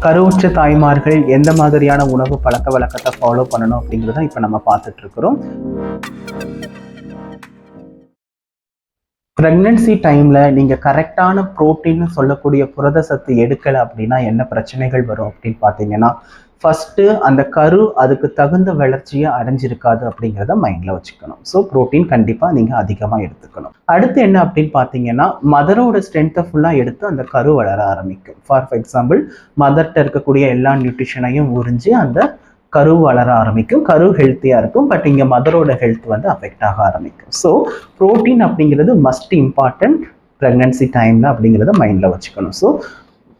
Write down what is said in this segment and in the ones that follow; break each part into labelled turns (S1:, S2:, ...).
S1: கருவுற்ற தாய்மார்கள் எந்த மாதிரியான உணவு பழக்க வழக்கத்தை ஃபாலோ பண்ணணும் அப்படிங்கிறத இப்போ நம்ம பார்த்துட்டு இருக்கிறோம் ப்ரெக்னென்சி டைமில் நீங்கள் கரெக்டான ப்ரோட்டீன் சொல்லக்கூடிய புரத சத்து எடுக்கலை அப்படின்னா என்ன பிரச்சனைகள் வரும் அப்படின்னு பார்த்தீங்கன்னா ஃபஸ்ட்டு அந்த கரு அதுக்கு தகுந்த வளர்ச்சியை அடைஞ்சிருக்காது அப்படிங்கிறத மைண்டில் வச்சுக்கணும். ஸோ ப்ரோட்டீன் கண்டிப்பாக நீங்கள் அதிகமாக எடுத்துக்கணும். அடுத்து என்ன அப்படின்னு பார்த்தீங்கன்னா மதரோட ஸ்ட்ரென்த்தை ஃபுல்லாக எடுத்து அந்த கரு வளர ஆரம்பிக்கும். ஃபார் எக்ஸாம்பிள் மதர்கிட்ட இருக்கக்கூடிய எல்லா நியூட்ரிஷனையும் உறிஞ்சி அந்த கரு வளர ஆரம்பிக்கும். கரு ஹெல்த்தியாக இருக்கும் பட் இங்கே மதரோட ஹெல்த் வந்து அஃபெக்ட் ஆக ஆரம்பிக்கும். ஸோ ப்ரோட்டீன் அப்படிங்கிறது மஸ்ட் இம்பார்ட்டன்ட் ப்ரெக்னன்சி டைமில் அப்படிங்கிறத மைண்டில் வச்சுக்கணும். ஸோ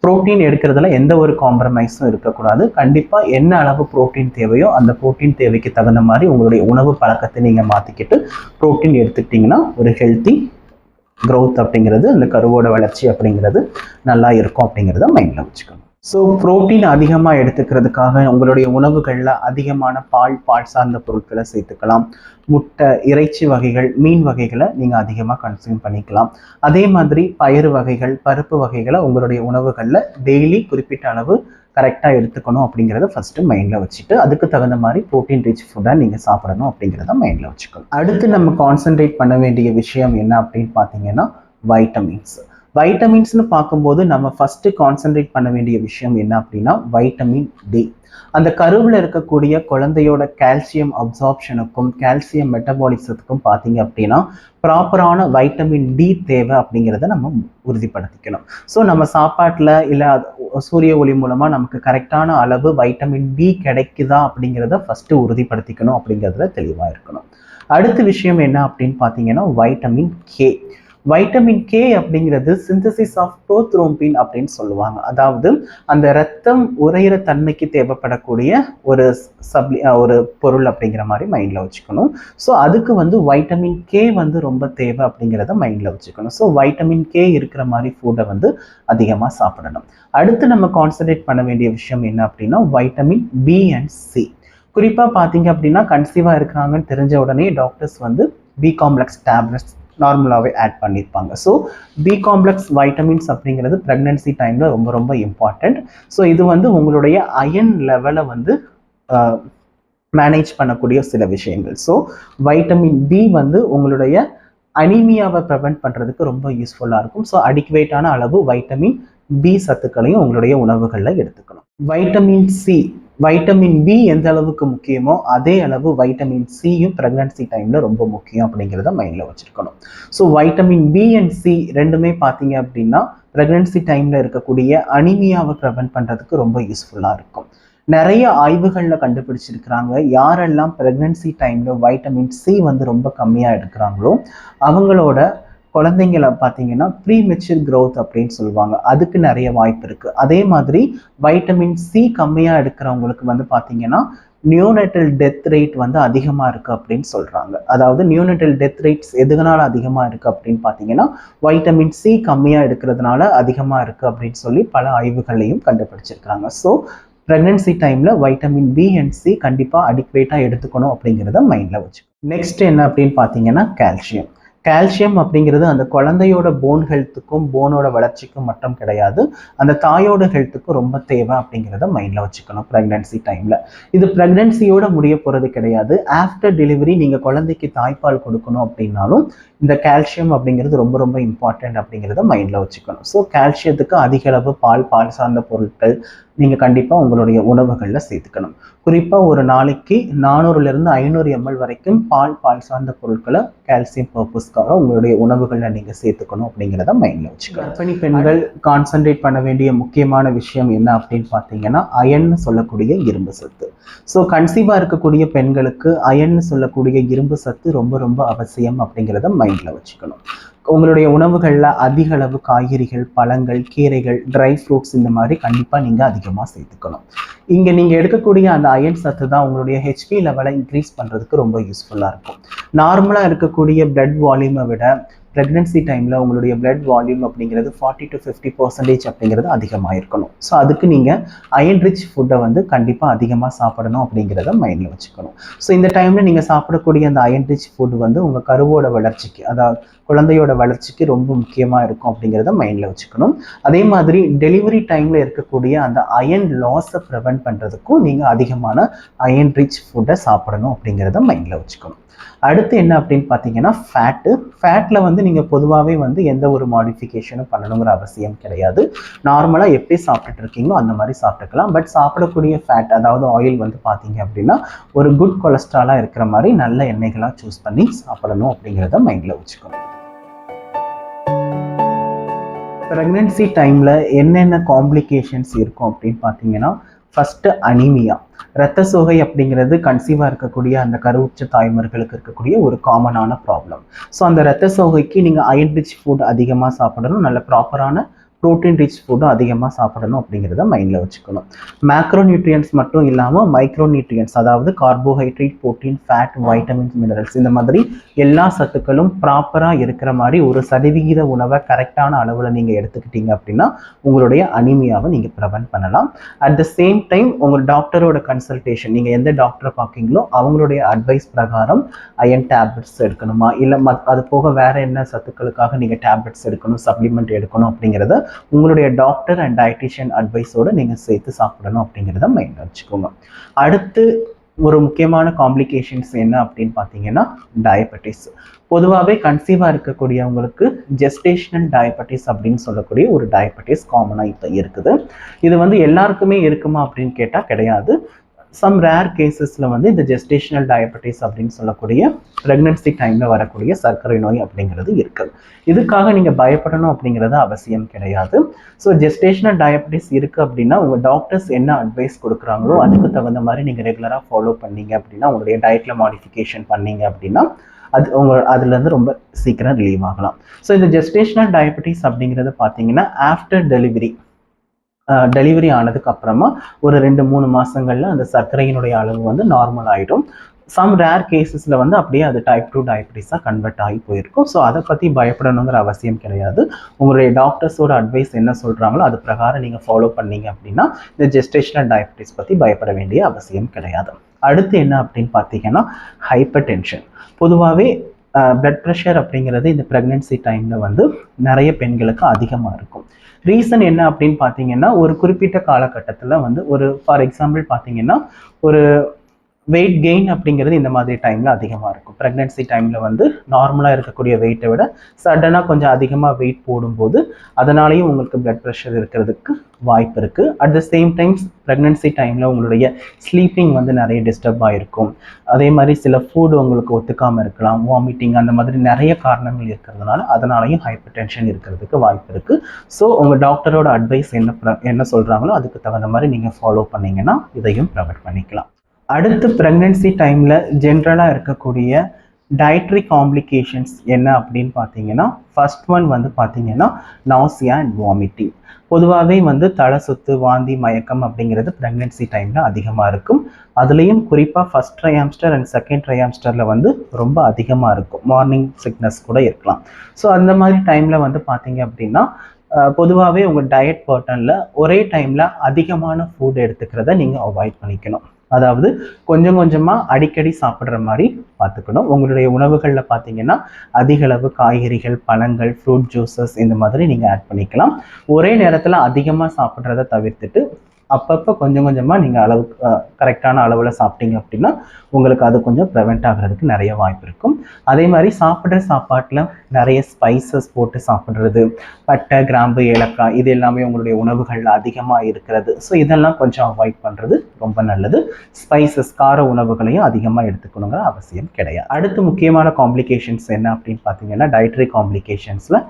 S1: புரோட்டீன் எடுக்கிறதுல எந்த ஒரு காம்ப்ரமைஸும் இருக்கக்கூடாது. கண்டிப்பாக என்ன அளவு புரோட்டீன் தேவையோ அந்த ப்ரோட்டீன் தேவைக்கு தகுந்த மாதிரி உங்களுடைய உணவு பழக்கத்தை நீங்கள் மாற்றிக்கிட்டு புரோட்டீன் எடுத்துக்கிட்டிங்கன்னா ஒரு ஹெல்த்தி க்ரோத் அப்படிங்கிறது அந்த கருவோட வளர்ச்சி அப்படிங்கிறது நல்லா இருக்கும் அப்படிங்கிறத மைண்டில் வச்சுக்கணும். ஸோ புரோட்டீன் அதிகமாக எடுத்துக்கிறதுக்காக உங்களுடைய உணவுகளில் அதிகமான பால் பால் சார்ந்த பொருட்களை சேர்த்துக்கலாம். முட்டை இறைச்சி வகைகள் மீன் வகைகளை நீங்கள் அதிகமாக கன்சியூம் பண்ணிக்கலாம். அதே மாதிரி பயிறு வகைகள் பருப்பு வகைகளை உங்களுடைய உணவுகளில் டெய்லி குறிப்பிட்ட அளவு கரெக்டாக எடுத்துக்கணும் அப்படிங்கிறத ஃபஸ்ட்டு மைண்டில் வச்சுட்டு அதுக்கு தகுந்த மாதிரி ப்ரோட்டீன் ரிச் ஃபுட்டாக நீங்கள் சாப்பிடணும் அப்படிங்கிறத மைண்டில் வச்சுக்கணும். அடுத்து நம்ம கான்சென்ட்ரேட் பண்ண வேண்டிய விஷயம் என்ன அப்படின்னு பார்த்தீங்கன்னா வைட்டமின்ஸ் வைட்டமின்ஸ்னு பார்க்கும்போது நம்ம ஃபஸ்ட்டு கான்சென்ட்ரேட் பண்ண வேண்டிய விஷயம் என்ன அப்படின்னா வைட்டமின் டி அந்த கருவில் இருக்கக்கூடிய குழந்தையோட கால்சியம் அப்சார்ப்ஷனுக்கும் கால்சியம் மெட்டபாலிசத்துக்கும் பார்த்தீங்க அப்படின்னா ப்ராப்பரான வைட்டமின் டி தேவை அப்படிங்கிறத நம்ம உறுதிப்படுத்திக்கணும். ஸோ நம்ம சாப்பாட்டில் இல்லை சூரிய ஒளி மூலமாக நமக்கு கரெக்டான அளவு வைட்டமின் டி கிடைக்குதா அப்படிங்கிறத ஃபஸ்ட்டு உறுதிப்படுத்திக்கணும் அப்படிங்கிறதுல தெளிவாக இருக்கணும். அடுத்த விஷயம் என்ன அப்படின்னு பார்த்தீங்கன்னா வைட்டமின் கே வைட்டமின் கே அப்படிங்கிறது சிந்தசிஸ் ஆஃப் புரோத்ரோம்பின் அப்படின்னு சொல்லுவாங்க. அதாவது அந்த ரத்தம் உரையிற தன்மைக்கு தேவைப்படக்கூடிய ஒரு சப்ளி ஒரு பொருள் அப்படிங்கிற மாதிரி மைண்டில் வச்சுக்கணும். ஸோ அதுக்கு வந்து வைட்டமின் கே வந்து ரொம்ப தேவை அப்படிங்கிறத மைண்டில் வச்சுக்கணும். ஸோ வைட்டமின் கே இருக்கிற மாதிரி ஃபுட்டை வந்து அதிகமாக சாப்பிடணும். அடுத்து நம்ம கான்சன்ட்ரேட் பண்ண வேண்டிய விஷயம் என்ன அப்படின்னா வைட்டமின் பி அண்ட் சி குறிப்பாக பார்த்தீங்க அப்படின்னா கன்சீவாக இருக்கிறாங்கன்னு தெரிஞ்ச உடனே டாக்டர்ஸ் வந்து பி காம்ப்ளெக்ஸ் டேப்லெட்ஸ் நார்மலாகவே ஆட் பண்ணியிருப்பாங்க ஸோ பி காம்ப்ளெக்ஸ் வைட்டமின்ஸ் அப்படிங்கிறது ப்ரெக்னென்சி டைமில் ரொம்ப ரொம்ப இம்பார்ட்டண்ட் ஸோ இது வந்து உங்களுடைய அயன் லெவலை வந்து மேனேஜ் பண்ணக்கூடிய சில விஷயங்கள். ஸோ வைட்டமின் பி வந்து உங்களுடைய அனிமியாவை ப்ரிவெண்ட் பண்ணுறதுக்கு ரொம்ப யூஸ்ஃபுல்லாக இருக்கும். ஸோ அடிக்குவேட்டான அளவு வைட்டமின் பி சத்துக்களையும் உங்களுடைய உணவுகளில் எடுத்துக்கணும். வைட்டமின் சி வைட்டமின் பி எந்த அளவுக்கு முக்கியமோ அதே அளவு வைட்டமின் சியும் ப்ரெக்னன்சி டைமில் ரொம்ப முக்கியம் அப்படிங்கிறத மைண்டில் வச்சுருக்கணும். So vitamin B and C ரெண்டுமே பார்த்தீங்க அப்படின்னா ப்ரெக்னன்சி டைமில் இருக்கக்கூடிய அனிமியாவை ப்ரிவென்ட் பண்ணுறதுக்கு ரொம்ப யூஸ்ஃபுல்லாக இருக்கும். நிறைய ஆய்வுகளில் கண்டுபிடிச்சிருக்கிறாங்க. யாரெல்லாம் ப்ரெக்னன்சி டைமில் வைட்டமின் சி வந்து ரொம்ப கம்மியாக எடுக்கிறாங்களோ அவங்களோட குழந்தைங்களை பார்த்தீங்கன்னா ப்ரீ மெச்சூர் க்ரோத் அப்படின்னு சொல்லுவாங்க. அதுக்கு நிறைய வாய்ப்பு இருக்குது அதே மாதிரி வைட்டமின் சி கம்மியாக எடுக்கிறவங்களுக்கு வந்து பார்த்தீங்கன்னா நியூனட்டல் டெத் ரேட் வந்து அதிகமாக இருக்குது அப்படின்னு சொல்கிறாங்க அதாவது நியூனட்டல் டெத் ரேட்ஸ் எதுனால அதிகமாக இருக்குது அப்படின்னு பார்த்தீங்கன்னா வைட்டமின் சி கம்மியாக எடுக்கிறதுனால அதிகமாக இருக்குது அப்படின்னு சொல்லி பல ஆய்வுகளையும் கண்டுபிடிச்சிருக்கிறாங்க ஸோ ப்ரெக்னன்சி டைமில் வைட்டமின் பி அண்ட் சி கண்டிப்பாக அடிக்வேட்டாக எடுத்துக்கணும் அப்படிங்கிறத மைண்டில் வச்சு நெக்ஸ்ட் என்ன அப்படின்னு பார்த்தீங்கன்னா கால்சியம் கால்சியம் அப்படிங்கிறது அந்த குழந்தையோட போன் ஹெல்த்துக்கும் போனோட வளர்ச்சிக்கும் மட்டும் கிடையாது. அந்த தாயோட ஹெல்த்துக்கும் ரொம்ப தேவை அப்படிங்கிறத மைண்டில் வச்சுக்கணும் ப்ரெக்னென்சி டைமில் இது ப்ரெக்னென்சியோட முடிய போகிறது கிடையாது. ஆஃப்டர் டெலிவரி நீங்கள் குழந்தைக்கு தாய்ப்பால் கொடுக்கணும் அப்படின்னாலும் இந்த கால்சியம் அப்படிங்கிறது ரொம்ப ரொம்ப இம்பார்ட்டன்ட் அப்படிங்கிறத மைண்டில் வச்சுக்கணும். ஸோ கால்சியத்துக்கு அதிக அளவு பால் பால் சார்ந்த பொருட்கள் நீங்கள் கண்டிப்பாக உங்களுடைய உணவுகளில் சேர்த்துக்கணும். குறிப்பாக ஒரு நாளைக்கு நானூறுலேருந்து ஐநூறு எம்எல் வரைக்கும் பால் பால் சார்ந்த பொருட்களை கால்சியம் பர்பஸ் பர்பஸ்க்காக உங்களுடைய உணவுகளில் நீங்கள் சேர்த்துக்கணும் அப்படிங்கிறத மைண்டில் வச்சுக்கணும். கர்ப்பிணி பெண்கள் கான்சன்ட்ரேட் பண்ண வேண்டிய முக்கியமான விஷயம் என்ன அப்படின்னு பார்த்தீங்கன்னா அயன்னு சொல்லக்கூடிய இரும்பு சத்து. ஸோ கன்சீவாக இருக்கக்கூடிய பெண்களுக்கு அயன்னு சொல்லக்கூடிய இரும்பு சத்து ரொம்ப ரொம்ப அவசியம் அப்படிங்கிறத மைண்டில் வச்சுக்கணும். உங்களுடைய உணவுகளில் அதிக அளவு காய்கறிகள் பழங்கள் கீரைகள் ட்ரை ஃப்ரூட்ஸ் இந்த மாதிரி கண்டிப்பாக நீங்கள் அதிகமாக சேர்த்துக்கணும். இங்கே நீங்கள் எடுக்கக்கூடிய அந்த அயன் சத்து தான் உங்களுடைய ஹெச்பி லெவலை இன்க்ரீஸ் பண்ணுறதுக்கு ரொம்ப யூஸ்ஃபுல்லாக இருக்கும். நார்மலாக இருக்கக்கூடிய பிளட் வால்யூமை விட ப்ரெக்னென்சி டைமில் உங்களுடைய பிளட் வால்யூம் அப்படிங்கிறது ஃபார்ட்டி டு ஃபிஃப்டி பர்சன்டேஜ் அப்படிங்கிறது அதிகமாக இருக்கணும். ஸோ அதுக்கு நீங்கள் அயன் ரிச் ஃபுட்டை வந்து கண்டிப்பாக அதிகமாக சாப்பிடணும் அப்படிங்கிறத மைண்டில் வச்சுக்கணும். ஸோ இந்த டைமில் நீங்கள் சாப்பிடக்கூடிய அந்த அயன் ரிச் ஃபுட் வந்து உங்கள் கருவோட வளர்ச்சிக்கு அதாவது குழந்தையோட வளர்ச்சிக்கு ரொம்ப முக்கியமாக இருக்கும் அப்படிங்கிறத மைண்டில் வச்சுக்கணும். அதே மாதிரி டெலிவரி டைமில் இருக்கக்கூடிய அந்த அயன் லாஸை ப்ரிவெண்ட் பண்ணுறதுக்கும் நீங்கள் அதிகமான அயன் ரிச் ஃபுட்டை சாப்பிடணும் அப்படிங்கிறத மைண்டில் வச்சுக்கணும். அடுத்து என்ன அப்படின்னு பார்த்தீங்கன்னா ஃபேட்டு ஃபேட்டில் வந்து நீங்கள் பொதுவாகவே வந்து எந்த ஒரு மாடிஃபிகேஷனும் பண்ணணுங்கிற அவசியம் கிடையாது. நார்மலாக எப்படி சாப்பிட்டுட்டு இருக்கீங்களோ அந்த மாதிரி சாப்பிட்டுக்கலாம். பட் சாப்பிடக்கூடிய ஃபேட் அதாவது ஆயில் வந்து பார்த்தீங்க அப்படின்னா ஒரு குட் கொலஸ்ட்ராலாக இருக்கிற மாதிரி நல்ல எண்ணெய்களாக சூஸ் பண்ணி சாப்பிடணும் அப்படிங்கிறத மைண்டில் வச்சுக்கணும். ப்ரெக்னென்சி டைமில் என்னென்ன காம்ப்ளிகேஷன்ஸ் இருக்கும் அப்படின்னு பார்த்தீங்கன்னா ஃபஸ்ட்டு அனிமியா ரத்த சோகை அப்படிங்கிறது கன்சீவாக இருக்கக்கூடிய அந்த கருவுற்ற தாய்மார்களுக்கு இருக்கக்கூடிய ஒரு காமனான ப்ராப்ளம் ஸோ அந்த ரத்த சோகைக்கு நீங்கள் அயன் ரிச் ஃபுட் அதிகமாக சாப்பிடணும். நல்ல ப்ராப்பரான ப்ரோட்டீன் ரிச் ஃபுட்டும் அதிகமாக சாப்பிடணும் அப்படிங்கிறத மைண்டில் வச்சுக்கணும். மேக்ரோ நியூட்ரியன்ஸ் மட்டும் இல்லாமல் மைக்ரோ நியூட்ரியன்ஸ் அதாவது carbohydrate protein fat vitamins minerals இந்த மாதிரி எல்லா சத்துக்களும் ப்ராப்பராக இருக்கிற மாதிரி ஒரு சதவிகித உணவை கரெக்டான அளவில் நீங்கள் எடுத்துக்கிட்டீங்க அப்படின்னா உங்களுடைய அனிமியாவை நீங்கள் ப்ரிவென்ட் பண்ணலாம். அட் த சேம் டைம் உங்கள் டாக்டரோட கன்சல்டேஷன் நீங்கள் எந்த டாக்டரை பார்க்கீங்களோ அவங்களுடைய அட்வைஸ் பிரகாரம் அயன் டேப்லெட்ஸ் எடுக்கணுமா? இல்லை மத் அது போக வேறு என்ன சத்துக்களுக்காக நீங்கள் டேப்லெட்ஸ் எடுக்கணும் சப்ளிமெண்ட் எடுக்கணும் அப்படிங்கிறத உங்களுடைய டாக்டர் அண்ட் டயட்டிஷியன் அட்வைஸோடு நீங்கள் சேர்த்து சாப்பிடணும் அப்படிங்கிறத மைண்டில் வச்சுக்கோங்க. அடுத்து ஒரு முக்கியமான காம்ப்ளிகேஷன்ஸ் என்ன அப்படின்னு பார்த்தீங்கன்னா டயபெட்டிஸ் பொதுவாகவே கன்சீவாக இருக்கக்கூடியவங்களுக்கு ஜெஸ்டேஷனல் டயபெட்டிஸ் அப்படின்னு சொல்லக்கூடிய ஒரு டயபெட்டிஸ் காமனாக இப்போ இருக்குது. இது வந்து எல்லாருக்குமே இருக்குமா அப்படின்னு கேட்டால் கிடையாது. சம் ரேர் கேசஸில் வந்து இந்த ஜெஸ்டேஷனல் டயபெட்டிஸ் அப்படின்னு சொல்லக்கூடிய ப்ரெக்னன்சி டைமில் வரக்கூடிய சர்க்கரை நோய் அப்படிங்கிறது இருக்குது. இதுக்காக நீங்கள் பயப்படணும் அப்படிங்கிறது அவசியம் கிடையாது. ஸோ ஜெஸ்டேஷனல் டயபெட்டிஸ் இருக்குது அப்படின்னா உங்கள் டாக்டர்ஸ் என்ன அட்வைஸ் கொடுக்குறாங்களோ அதுக்கு தகுந்த மாதிரி நீங்கள் ரெகுலராக ஃபாலோ பண்ணீங்க அப்படின்னா உங்களுடைய டயட்டில் மாடிஃபிகேஷன் பண்ணீங்க அப்படின்னா அது உங்க அதுலேருந்து ரொம்ப சீக்கிரம் ரிலீவ் ஆகலாம். ஸோ இந்த ஜெஸ்டேஷனல் டயபெட்டிஸ் அப்படிங்கிறது பார்த்தீங்கன்னா ஆஃப்டர் டெலிவரி டெலிவரி ஆனதுக்கு அப்புறமா ஒரு ரெண்டு மூணு மாதங்களில் அந்த சர்க்கரையினுடைய அளவு வந்து நார்மல் ஆகிடும் சம் ரேர் கேசஸில் வந்து அப்படியே அது டைப் டூ டயபிட்டிஸாக கன்வெர்ட் ஆகி போயிருக்கும். ஸோ அதை பற்றி பயப்படணுங்கிற அவசியம் கிடையாது. உங்களுடைய டாக்டர்ஸோட அட்வைஸ் என்ன சொல்கிறாங்களோ அது பிரகாரம் நீங்கள் ஃபாலோ பண்ணீங்க அப்படின்னா இந்த ஜெஸ்டேஷனல் டயபிட்டிஸ் பற்றி பயப்பட வேண்டிய அவசியம் கிடையாது. அடுத்து என்ன அப்படின்னு பார்த்தீங்கன்னா ஹைப்பர் டென்ஷன் பொதுவாகவே பிளட் ப்ரெஷர் அப்படிங்கிறது இந்த ப்ரெக்னென்சி டைமில் வந்து நிறைய பெண்களுக்கு அதிகமாக இருக்கும். ரீசன் என்ன அப்படின்னு பார்த்தீங்கன்னா ஒரு குறிப்பிட்ட காலகட்டத்தில் வந்து ஒரு ஃபார் எக்ஸாம்பிள் பார்த்தீங்கன்னா ஒரு வெயிட் கெயின் அப்படிங்கிறது இந்த மாதிரி டைமில் அதிகமாக இருக்கும். ப்ரெக்னென்சி டைமில் வந்து நார்மலாக இருக்கக்கூடிய வெயிட்டை விட சடனாக கொஞ்சம் அதிகமாக வெயிட் போடும்போது அதனாலேயும் உங்களுக்கு பிளட் ப்ரெஷர் இருக்கிறதுக்கு வாய்ப்பு இருக்குது at the same times pregnancy டைமில் உங்களுடைய ஸ்லீப்பிங் வந்து நிறைய டிஸ்டர்ப் ஆகிருக்கும் அதே மாதிரி சில ஃபுட் உங்களுக்கு ஒத்துக்காமல் இருக்கலாம் வாமிட்டிங் அந்த மாதிரி நிறைய காரணங்கள் இருக்கிறதுனால அதனாலையும் ஹைப்பர் டென்ஷன் இருக்கிறதுக்கு வாய்ப்பு இருக்குது ஸோ உங்கள் டாக்டரோட அட்வைஸ் என்ன ப்ர- என்ன சொல்கிறாங்களோ அதுக்கு தகுந்த மாதிரி நீங்கள் ஃபாலோ பண்ணிங்கன்னா இதையும் ப்ரொவைட் பண்ணிக்கலாம். அடுத்து ப்ரெக்னென்சி டைமில் ஜென்ரலாக இருக்கக்கூடிய டயட்ரி காம்ப்ளிகேஷன்ஸ் என்ன அப்படின்னு பார்த்தீங்கன்னா ஃபர்ஸ்ட் ஒன் வந்து பார்த்தீங்கன்னா நாசியா அண்ட் வாமிட்டிங் பொதுவாகவே வந்து தலை சொத்து வாந்தி மயக்கம் அப்படிங்கிறது ப்ரெக்னென்சி டைமில் அதிகமாக இருக்கும். அதுலேயும் குறிப்பாக ஃபஸ்ட் ட்ரையாம்ஸ்டர் அண்ட் செகண்ட் ட்ரையாம்ஸ்டரில் வந்து ரொம்ப அதிகமாக இருக்கும். மார்னிங் சிக்னஸ் கூட இருக்கலாம். ஸோ அந்த மாதிரி டைமில் வந்து பார்த்தீங்க அப்படின்னா பொதுவாகவே உங்கள் டயட் பேட்டர்னில் ஒரே டைமில் அதிகமான ஃபுட் எடுத்துக்கிறத நீங்கள் அவாய்ட் பண்ணிக்கணும். அதாவது கொஞ்சம் கொஞ்சமாக அடிக்கடி சாப்பிட்ற மாதிரி பார்த்துக்கணும். உங்களுடைய உணவுகளில் பார்த்தீங்கன்னா அதிக அளவு காய்கறிகள் பழங்கள் ஃப்ரூட் ஜூஸஸ் இந்த மாதிரி நீங்கள் ஆட் பண்ணிக்கலாம். ஒரே நேரத்தில் அதிகமாக சாப்பிட்றத தவிர்த்துட்டு அப்பப்போ கொஞ்சம் கொஞ்சமாக நீங்கள் அளவு கரெக்டான அளவில் சாப்பிட்டீங்க அப்படின்னா உங்களுக்கு அது கொஞ்சம் ப்ரிவெண்ட் ஆகிறதுக்கு நிறைய வாய்ப்பு இருக்கும். அதே மாதிரி சாப்பிட்ற சாப்பாட்டில் நிறைய ஸ்பைசஸ் போட்டு சாப்பிட்றது பட்டை கிராம்பு ஏலக்காய் இது எல்லாமே உங்களுடைய உணவுகளில் அதிகமாக இருக்கிறது. ஸோ இதெல்லாம் கொஞ்சம் அவாய்ட் பண்ணுறது ரொம்ப நல்லது. ஸ்பைசஸ் கார உணவுகளையும் அதிகமாக எடுத்துக்கணுங்கிற அவசியம் கிடையாது. அடுத்து முக்கியமான காம்ப்ளிகேஷன்ஸ் என்ன அப்படின்னு பார்த்தீங்கன்னா டயட்ரி காம்ப்ளிகேஷன்ஸில்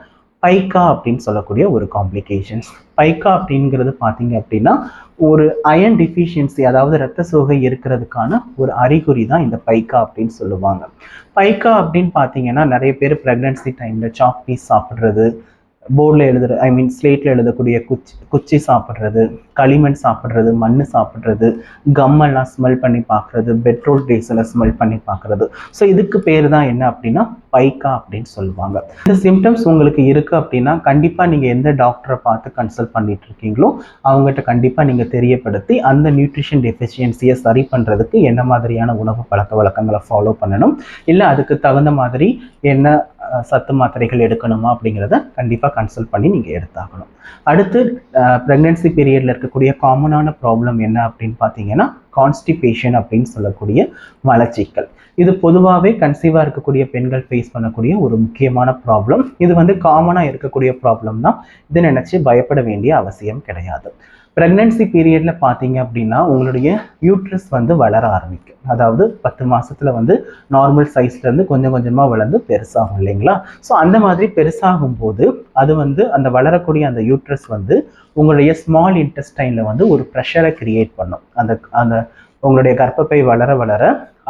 S1: பைக்கா அப்படின்னு சொல்லக்கூடிய ஒரு காம்ப்ளிகேஷன்ஸ் பைக்கா அப்படிங்கிறது பார்த்தீங்க அப்படின்னா ஒரு அயன் டிஃபிஷியன்சி அதாவது இரத்த சோகை இருக்கிறதுக்கான ஒரு அறிகுறி தான் இந்த பைக்கா அப்படின்னு சொல்லுவாங்க. பைக்கா அப்படின்னு பார்த்தீங்கன்னா நிறைய பேர் ப்ரெக்னென்சி டைமில் சாக் பீஸ் சாப்பிட்றது போர்டில் எழுதுற ஐ மீன் ஸ்லேட்டில் எழுதக்கூடிய குச்சி குச்சி சாப்பிட்றது களிமண் சாப்பிட்றது மண் சாப்பிட்றது கம்மெல்லாம் ஸ்மெல் பண்ணி பார்க்குறது பெட்ரோல் டீசலை ஸ்மெல் பண்ணி பார்க்குறது. ஸோ இதுக்கு பேர் தான் என்ன அப்படின்னா பைக்கா அப்படின்னு சொல்லுவாங்க. இந்த சிம்டம்ஸ் உங்களுக்கு இருக்குது அப்படின்னா கண்டிப்பாக நீங்கள் எந்த டாக்டரை பார்த்து கன்சல்ட் பண்ணிட்டு இருக்கீங்களோ அவங்ககிட்ட கண்டிப்பாக நீங்கள் தெரியப்படுத்தி அந்த நியூட்ரிஷன் டெஃபிஷியன்சியை சரி பண்ணுறதுக்கு என்ன மாதிரியான உணவு பழக்க வழக்கங்களை ஃபாலோ பண்ணணும். இல்லை அதுக்கு தகுந்த மாதிரி என்ன சத்து மாத்திரைகள் எடுக்கணுமா அப்படிங்கிறத கண்டிப்பாக கன்சல்ட் பண்ணி நீங்கள் எடுத்தாகணும். அடுத்து ப்ரெக்னென்சி பீரியடில் இருக்கக்கூடிய காமனான ப்ராப்ளம் என்ன அப்படின்னு பார்த்தீங்கன்னா கான்ஸ்டிபேஷன் அப்படின்னு சொல்லக்கூடிய மலச்சிக்கல் இது பொதுவாகவே கன்சீவாக இருக்கக்கூடிய பெண்கள் ஃபேஸ் பண்ணக்கூடிய ஒரு முக்கியமான ப்ராப்ளம் இது வந்து காமனாக இருக்கக்கூடிய ப்ராப்ளம் தான். இதை நினச்சி பயப்பட வேண்டிய அவசியம் கிடையாது. ப்ரெக்னென்சி பீரியடில் பார்த்தீங்க அப்படின்னா உங்களுடைய யூட்ரஸ் வந்து வளர ஆரம்பிக்கும். அதாவது பத்து மாதத்தில் வந்து நார்மல் சைஸ்லேருந்து கொஞ்சம் கொஞ்சமாக வளர்ந்து பெருசாகும் இல்லைங்களா? ஸோ அந்த மாதிரி பெருசாகும் போது அது வந்து அந்த வளரக்கூடிய அந்த யூட்ரஸ் வந்து உங்களுடைய ஸ்மால் இன்டெஸ்டைனில் வந்து ஒரு ப்ரெஷரை கிரியேட் பண்ணும். அந்த அந்த உங்களுடைய கர்ப்பப்பை வளர வளர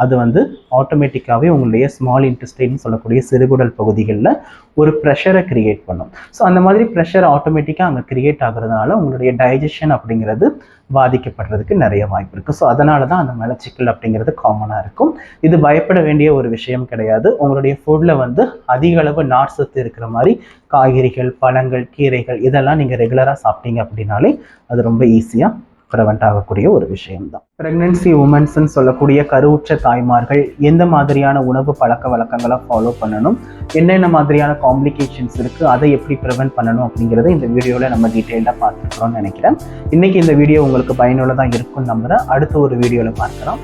S1: அது வந்து ஆட்டோமேட்டிக்காகவே உங்களுடைய ஸ்மால் இன்டெஸ்டைன் சொல்லக்கூடிய சிறுகுடல் பகுதிகளில் ஒரு ப்ரெஷரை கிரியேட் பண்ணும். ஸோ அந்த மாதிரி ப்ரெஷர் ஆட்டோமேட்டிக்காக அங்கே கிரியேட் ஆகுறதுனால உங்களுடைய டைஜஷன் அப்படிங்கிறது பாதிக்கப்படுறதுக்கு நிறைய வாய்ப்பு இருக்குது ஸோ அதனால தான் அந்த மலச்சிக்கல் அப்படிங்கிறது காமனாக இருக்கும். இது பயப்பட வேண்டிய ஒரு விஷயம் கிடையாது. உங்களுடைய ஃபுட்டில் வந்து அதிக அளவு நார் சத்து இருக்கிற மாதிரி காய்கறிகள் பழங்கள் கீரைகள் இதெல்லாம் நீங்கள் ரெகுலராக சாப்பிட்டீங்க அப்படின்னாலே அது ரொம்ப ஈஸியாக ப்ரிவெண்ட் ஆகக்கூடிய ஒரு விஷயம்தான். ப்ரெக்னென்சி உமன்ஸ்ன்னு சொல்லக்கூடிய கருவுற்ற தாய்மார்கள் எந்த மாதிரியான உணவு பழக்க வழக்கங்களை ஃபாலோ பண்ணணும் என்னென்ன மாதிரியான காம்ப்ளிகேஷன்ஸ் இருக்குது அதை எப்படி ப்ரிவெண்ட் பண்ணணும் அப்படிங்கிறத இந்த வீடியோவில் நம்ம டீட்டெயிலாக பார்த்துக்கிறோம்னு நினைக்கிறேன். இன்றைக்கி இந்த வீடியோ உங்களுக்கு பயனுள்ளதாக இருக்கும்னு நம்புகிறேன் அடுத்த ஒரு வீடியோவில் பார்க்கலாம்.